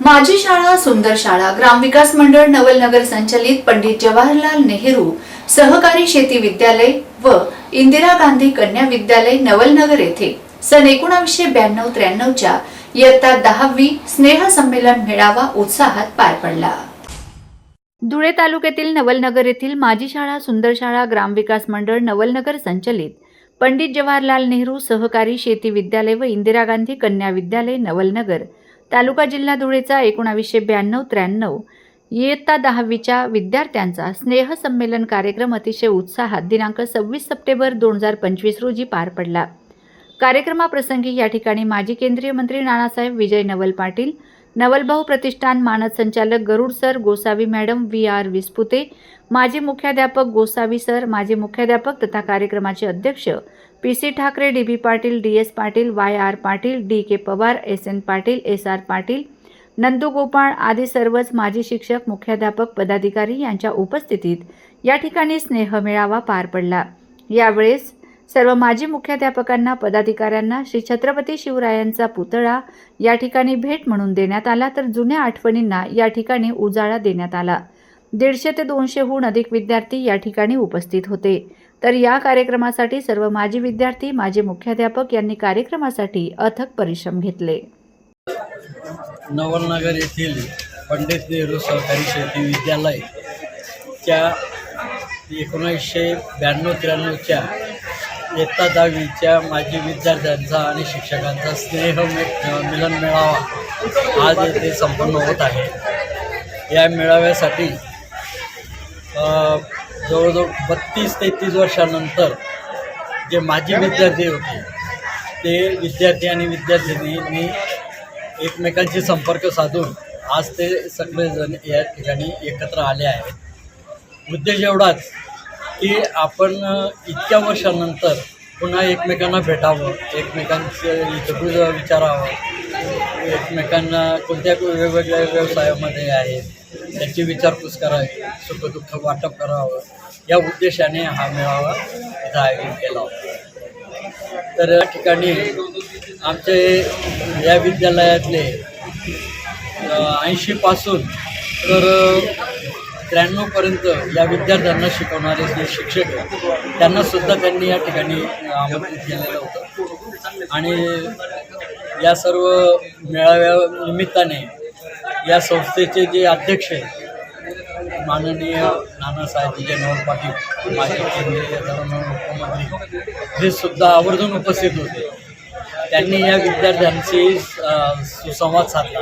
माझी शाळा सुंदर शाळा ग्रामविकास मंडळ नवलनगर संचलित पंडित जवाहरलाल नेहरू सहकारी शेती विद्यालय व इंदिरा गांधी कन्या विद्यालय नवलनगर येथे सन एकोणाशे ब्याण्णव त्र्याण्णवच्या इयत्ता दहावी स्नेह संमेलन मेळावा उत्साहात पार पडला. धुळे तालुक्यातील नवलनगर येथील माझी शाळा सुंदर शाळा ग्रामविकास मंडळ नवलनगर संचलित पंडित जवाहरलाल नेहरू सहकारी शेती विद्यालय व इंदिरा गांधी कन्या विद्यालय नवलनगर तालुका जिल्हा धुळेचा एकोणावीसशे ब्याण्णव त्र्याण्णव. इयत्ता दहावीच्या विद्यार्थ्यांचा स्नेहसंमेलन कार्यक्रम अतिशय उत्साहात दिनांक सव्वीस सप्टेंबर दोन हजार पंचवीस रोजी पार पडला. कार्यक्रमाप्रसंगी या ठिकाणी माजी केंद्रीय मंत्री नानासाहेब विजय नवल पाटील नवलभाऊ प्रतिष्ठान मानद संचालक Garud sir Gosavi madam V R Vispute माजी मुख्याध्यापक गोसावी सर माजी मुख्याध्यापक तथा कार्यक्रमाचे अध्यक्ष P C Thakare D B Patil D S Patil Y R Patil D K Pawar S N Patil S R Patil Nandu Gopal आदी सर्वच माजी शिक्षक मुख्याध्यापक पदाधिकारी यांच्या उपस्थितीत या ठिकाणी स्नेह मेळावा पार पडला. यावेळेस सर्व माजी मुख्याध्यापकांना पदाधिकाऱ्यांना श्री छत्रपती शिवरायांचा पुतळा या ठिकाणी भेट म्हणून देण्यात आला. तर जुन्या आठवणींना या ठिकाणी उजाळा देण्यात आला. दीडशे ते दोनशेहून अधिक विद्यार्थी या ठिकाणी उपस्थित होते. तर या कार्यक्रमासाठी सर्व माजी विद्यार्थी माजी मुख्याध्यापक यांनी कार्यक्रमासाठी अथक परिश्रम घेतले. नवलनगर येथील पंडित नेहरू सहकारी शेती विद्यालय त्या एकोणीसशे ब्याण्णव त्र्याण्णवच्या इयत्ता दहावीच्या माजी विद्यार्थ्यांचा आणि शिक्षकांचा स्नेह मे मिलन मेळावा आज येथे संपन्न होत आहे. या मेळाव्यासाठी जवळजवळ बत्तीस तेहतीस वर्षानंतर जे माजी विद्यार्थी होते ते विद्यार्थी आणि विद्यार्थिनींनी एकमेकांशी संपर्क साधून आज ते सगळेजण या ठिकाणी एकत्र आले आहेत. उद्देश एवढाच की आपण इतक्या वर्षानंतर पुन्हा एकमेकांना भेटावं एकमेकांचं हितगुज विचारावं एकमेकांना कोणत्या वेगवेगळ्या व्यवसायामध्ये आहेत त्याची विचारपूस करावी सुखदुःख वाटप करावं या उद्देशाने हा मेळावा इथं आयोजित केला होता. तर या ठिकाणी आमचे या विद्यालयातले ऐंशीपासून तर त्र्याण्णवपर्यंत या विद्यार्थ्यांना शिकवणारे जे शिक्षक आहेत त्यांनासुद्धा त्यांनी या ठिकाणी आमंत्रित केलेलं होतं. आणि या सर्व मेळाव्या निमित्ताने या संस्थेचे जे अध्यक्ष आहेत माननीय नानासाहेब विजय नवल पाटील माजी केंद्रीय मुख्यमंत्री हे सुद्धा आवर्जून उपस्थित होते त्यांनी या विद्यार्थ्यांशी सुसंवाद साधला.